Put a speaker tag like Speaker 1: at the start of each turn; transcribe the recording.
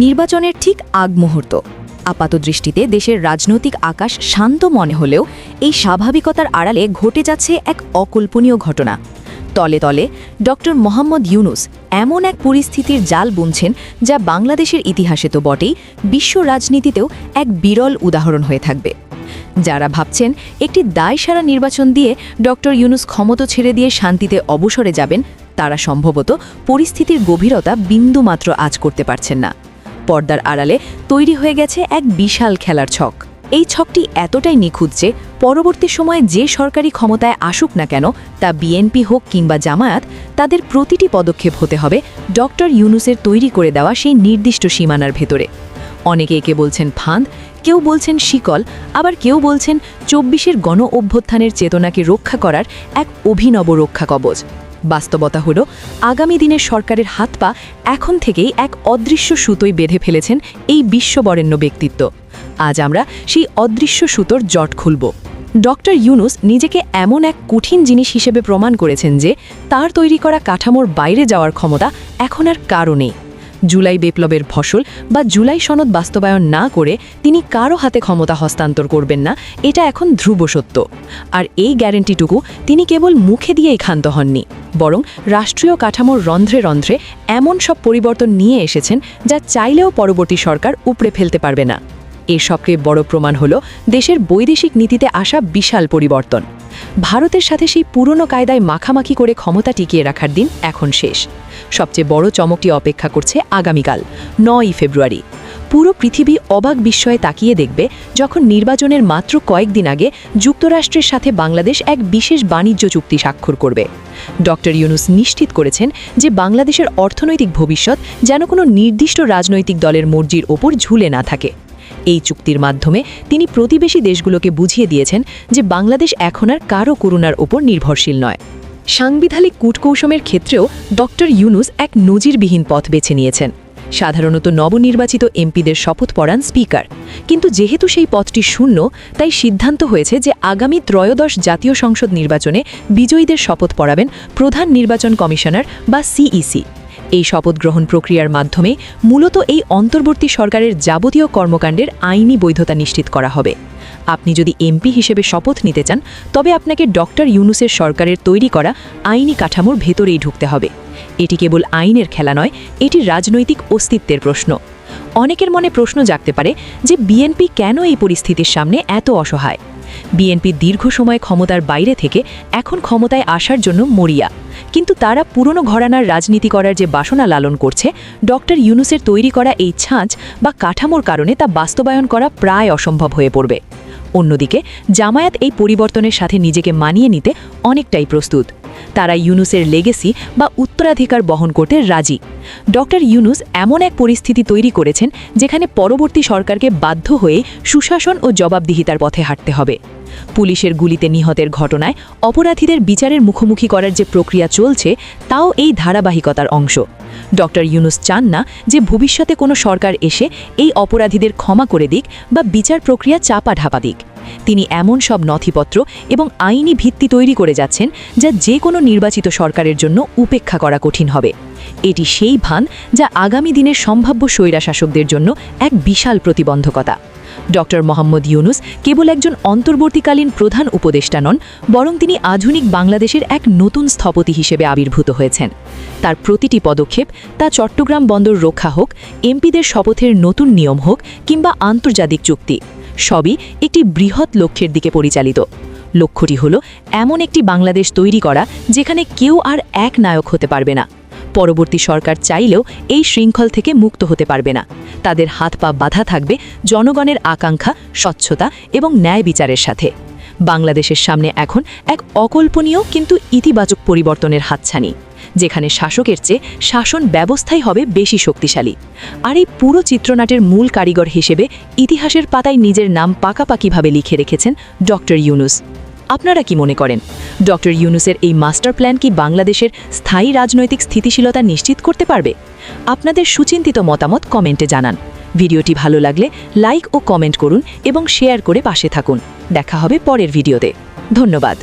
Speaker 1: নির্বাচনের ঠিক আগ মুহূর্ত। আপাত দৃষ্টিতে দেশের রাজনৈতিক আকাশ শান্ত মনে হলেও এই স্বাভাবিকতার আড়ালে ঘটে যাচ্ছে এক অকল্পনীয় ঘটনা। তলে তলে ডক্টর মোহাম্মদ ইউনুস এমন এক পরিস্থিতির জাল বুনছেন যা বাংলাদেশের ইতিহাসে তো বটেই, বিশ্ব রাজনীতিতেও এক বিরল উদাহরণ হয়ে থাকবে। যারা ভাবছেন একটি দায়সারা নির্বাচন দিয়ে ডক্টর ইউনুস ক্ষমতা ছেড়ে দিয়ে শান্তিতে অবসরে যাবেন, তারা সম্ভবত পরিস্থিতির গভীরতা বিন্দুমাত্র আজ করতে পারছেন না। পর্দার আড়ালে তৈরি হয়ে গেছে এক বিশাল খেলার ছক। এই ছকটি এতটাই নিখুঁত যে পরবর্তী সময়ে যে সরকারি ক্ষমতায় আসুক না কেন, তা বিএনপি হোক কিংবা জামায়াত, তাদের প্রতিটি পদক্ষেপ হতে হবে ডক্টর ইউনুসের তৈরি করে দেওয়া সেই নির্দিষ্ট সীমানার ভেতরে। অনেকে একে বলছেন ফাঁদ, কেউ বলছেন শিকল, আবার কেউ বলছেন চব্বিশের গণ অভ্যুত্থানের চেতনাকে রক্ষা করার এক অভিনব রক্ষা কবচ। বাস্তবতা হল, আগামী দিনের সরকারের হাত পা এখন থেকেই এক অদৃশ্য সুতোয় বেঁধে ফেলেছেন এই বিশ্ববরেণ্য ব্যক্তিত্ব। আজ আমরা সেই অদৃশ্য সুতোর জট খুলব। ডক্টর ইউনুস নিজেকে এমন এক কঠিন জিনিস হিসেবে প্রমাণ করেছেন যে, তার তৈরি করা কাঠামোর বাইরে যাওয়ার ক্ষমতা এখন আর কারও নেই। জুলাই বিপ্লবের ফসল বা জুলাই সনদ বাস্তবায়ন না করে তিনি কারও হাতে ক্ষমতা হস্তান্তর করবেন না, এটা এখন ধ্রুব সত্য। আর এই গ্যারেন্টিটুকু তিনি কেবল মুখে দিয়েই ক্ষান্ত হননি। বরং রাষ্ট্রীয় কাঠামোর রন্ধ্রে রন্ধ্রে এমন সব পরিবর্তন নিয়ে এসেছেন যা চাইলেও পরবর্তী সরকার উপড়ে ফেলতে পারবে না। এর সবচেয়ে বড় প্রমাণ হল দেশের বৈদেশিক নীতিতে আসা বিশাল পরিবর্তন। ভারতের সাথে সেই পুরনো কায়দায় মাখামাখি করে ক্ষমতা টিকিয়ে রাখার দিন এখন শেষ। সবচেয়ে বড় চমকটি অপেক্ষা করছে আগামীকাল, নয়ই ফেব্রুয়ারি। পুরো পৃথিবী অবাক বিস্ময়ে তাকিয়ে দেখবে যখন নির্বাচনের মাত্র কয়েকদিন আগে যুক্তরাষ্ট্রের সাথে বাংলাদেশ এক বিশেষ বাণিজ্য চুক্তি স্বাক্ষর করবে। ডক্টর ইউনুস নিশ্চিত করেছেন যে বাংলাদেশের অর্থনৈতিক ভবিষ্যৎ যেন কোনো নির্দিষ্ট রাজনৈতিক দলের মর্জির ওপর ঝুলে না থাকে। এই চুক্তির মাধ্যমে তিনি প্রতিবেশী দেশগুলোকে বুঝিয়ে দিয়েছেন যে বাংলাদেশ এখন আর কারও করুণার ওপর নির্ভরশীল নয়। সাংবিধানিক কূটকৌশমের ক্ষেত্রেও ডক্টর ইউনুস এক নজিরবিহীন পথ বেছে নিয়েছেন। সাধারণত নবনির্বাচিত এমপিদের শপথ পড়ান স্পিকার। কিন্তু যেহেতু সেই পথটি শূন্য, তাই সিদ্ধান্ত হয়েছে যে আগামী ত্রয়োদশ জাতীয় সংসদ নির্বাচনে বিজয়ীদের শপথ পড়াবেন প্রধান নির্বাচন কমিশনার বা সিইসি। এই শপথ গ্রহণ প্রক্রিয়ার মাধ্যমে মূলত এই অন্তর্বর্তী সরকারের যাবতীয় কর্মকাণ্ডের আইনি বৈধতা নিশ্চিত করা হবে। আপনি যদি এমপি হিসেবে শপথ নিতে চান, তবে আপনাকে ডক্টর ইউনুসের সরকারের তৈরি করা আইনি কাঠামোর ভেতরেই ঢুকতে হবে। এটি কেবল আইনের খেলা নয়, এটি রাজনৈতিক অস্তিত্বের প্রশ্ন। অনেকের মনে প্রশ্ন জাগতে পারে যে বিএনপি কেন এই পরিস্থিতির সামনে এত অসহায়? বিএনপি দীর্ঘ সময় ক্ষমতার বাইরে থেকে এখন ক্ষমতায় আসার জন্য মরিয়া। কিন্তু তারা পুরনো ঘরানার রাজনীতি করার যে বাসনা লালন করছে, ডক্টর ইউনুসের তৈরি করা এই ছাঁচ বা কাঠামোর কারণে তা বাস্তবায়ন করা প্রায় অসম্ভব হয়ে পড়বে। অন্যদিকে, জামায়াত এই পরিবর্তনের সাথে নিজেকে মানিয়ে নিতে অনেকটাই প্রস্তুত। তারা ইউনুসের লেগেসি বা উত্তরাধিকার বহন করতে রাজি। ডক্টর ইউনুস এমন এক পরিস্থিতি তৈরি করেছেন যেখানে পরবর্তী সরকারকে বাধ্য হয়ে সুশাসন ও জবাবদিহিতার পথে হাঁটতে হবে। পুলিশের গুলিতে নিহতের ঘটনায় অপরাধীদের বিচারের মুখোমুখি করার যে প্রক্রিয়া চলছে, তাও এই ধারাবাহিকতার অংশ। ডক্টর ইউনুস চান না যে ভবিষ্যতে কোনো সরকার এসে এই অপরাধীদের ক্ষমা করে দিক বা বিচার প্রক্রিয়া চাপা ঢাপা দিক। তিনি এমন সব নথিপত্র এবং আইনি ভিত্তি তৈরি করে যাচ্ছেন যা যে কোনো নির্বাচিত সরকারের জন্য উপেক্ষা করা কঠিন হবে। এটি সেই ভান যা আগামী দিনের সম্ভাব্য স্বৈরাশাসকদের জন্য এক বিশাল প্রতিবন্ধকতা। ডক্টর মোহাম্মদ ইউনুস কেবল একজন অন্তর্বর্তীকালীন প্রধান উপদেষ্টা নন, বরং তিনি আধুনিক বাংলাদেশের এক নতুন স্থপতি হিসেবে আবির্ভূত হয়েছেন। তার প্রতিটি পদক্ষেপ, তা চট্টগ্রাম বন্দর রক্ষা হোক, এমপিদের শপথের নতুন নিয়ম হোক কিংবা আন্তর্জাতিক চুক্তি সবই একটি বৃহৎ লক্ষ্যের দিকে পরিচালিত। লক্ষ্যটি হল এমন একটি বাংলাদেশ তৈরি করা যেখানে কেউ আর এক নায়ক হতে পারবে না। পরবর্তী সরকার চাইলেও এই শৃঙ্খল থেকে মুক্ত হতে পারবে না। তাদের হাত পা বাধা থাকবে জনগণের আকাঙ্ক্ষা, স্বচ্ছতা এবং ন্যায় বিচারের সাথে। বাংলাদেশের সামনে এখন এক অকল্পনীয় কিন্তু ইতিবাচক পরিবর্তনের হাতছানি। যেখানে শাসকের চেয়ে শাসন ব্যবস্থাই হবে বেশি শক্তিশালী। আর এই পুরো চিত্রনাটের মূল কারিগর হিসেবে ইতিহাসের পাতায় নিজের নাম পাকাপাকিভাবে লিখে রেখেছেন ডক্টর ইউনুস। আপনারা কি মনে করেন, ডক্টর ইউনুসের এই মাস্টার প্ল্যান কি বাংলাদেশের স্থায়ী রাজনৈতিক স্থিতিশীলতা নিশ্চিত করতে পারবে? আপনাদের সুচিন্তিত মতামত কমেন্টে জানান। ভিডিওটি ভালো লাগলে লাইক ও কমেন্ট করুন এবং শেয়ার করে পাশে থাকুন। দেখা হবে পরের ভিডিওতে। ধন্যবাদ।